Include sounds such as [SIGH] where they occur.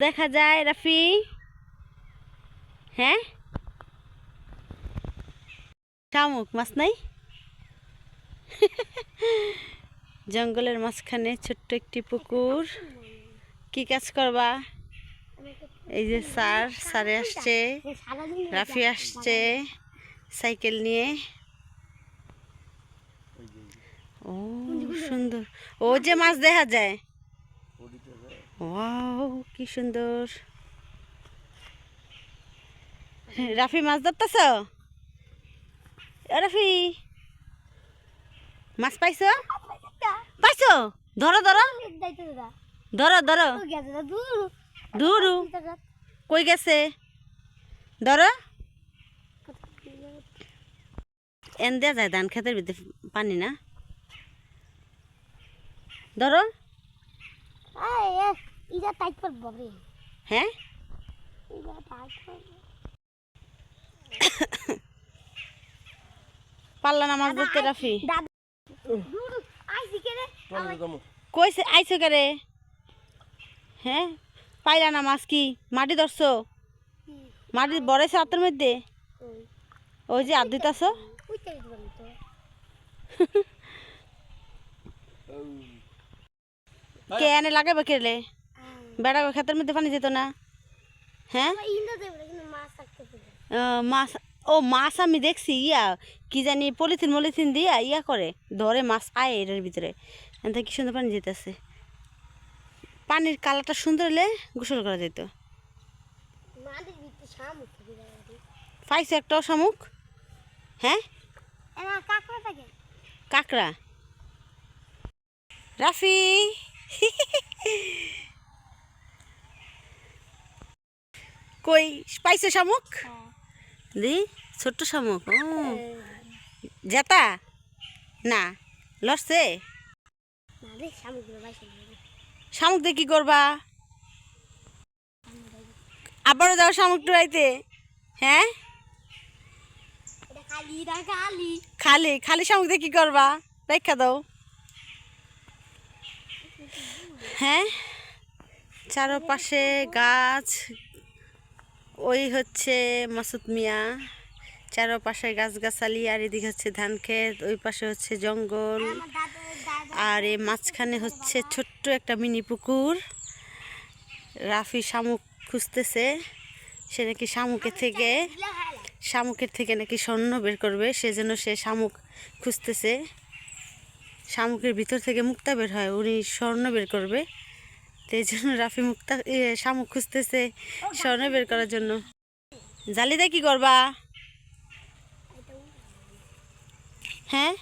দেখা যায়, রাফি? হ্যাঁ? শামুক, মাছ নাই? [LAUGHS] জঙ্গলের মাঝখানে ছোট্ট একটি পুকুর। কি কাজ করবা? এই যে স্যার, স্যারে আসছে, রাফি আসছে, সাইকেল নিয়ে। ও, সুন্দর। ও যে মাছ দেখা যায়। কি সুন্দর। রাফি, মাছ ধরতেছ? রাফি। মাছ পাইছ? পাইছ? ধরো ধরো। ধরো ধরো। ধরু। কই গেছে? ধরো। এন দেয়া যায়, ধান খেতের ভিতরে পানি না? ধরো। ইটা টাইট করব রে। হ্যাঁ? ইটা টাইট করব। পাল্লা না মাছ ধরতে রাফি? দাদা। কে রে কইছে আইছো কারে হ্যাঁ? পাইলা না মাছ কি? মাটি ধরছো? মাটি বড়াইছে হাতের মধ্যে? ওই যে আদিত আছো উইতে দিবেন তো। [LAUGHS] কে এনে লাগাবে কেলে বেড়া ক্ষেতের মধ্যে পানি যেত না। হ্যাঁ? মাছ ও মাছ আমি দেখছি ইয়া কি জানি পলিথিন মলিথিন দিয়া ইয়া করে ধরে মাছ পায় এটার ভিতরে। এতে কি সুন্দর পানি যেতেছে। পানির কালারটা সুন্দর হলে গোসল করা যেত। পাইছো একটা শামুক? হ্যাঁ? কাকড়া। রাফি! [LAUGHS] কই পাইছো শামুক? দি ছোট্ট শামুক ও। জেতা? না লড়ছে? শামুক দিয়ে কি করবা? আবারও যাও শামুক টুরাইতে হ্যাঁ? খালি খালি। খালি খালি শামুক দিয়ে কি করবা? রেখা দাও। হ্যাঁ? চারপাশে গাছ ওই হচ্ছে মাসুদ মিয়া, চারপাশে গাছগাছালি, আর এদিকে হচ্ছে ধান ক্ষেত, ওই পাশে হচ্ছে জঙ্গল, আর এই মাঝখানে হচ্ছে ছোট্ট একটা মিনি পুকুর। রাফি শামুক খুঁজতেছে, সে নাকি শামুকের থেকে শামুকের থেকে নাকি স্বর্ণ বের করবে, সেজন্য সে শামুক খুঁজতেছে। শামুকের ভিতর থেকে মুক্তা বের হয়, উনি স্বর্ণ বের করবে। এই জন্য রাফি মুক্তা শামুক খুঁজতেছে স্বর্ণ বের করার জন্য। জালিদা কি করবা? হ্যাঁ?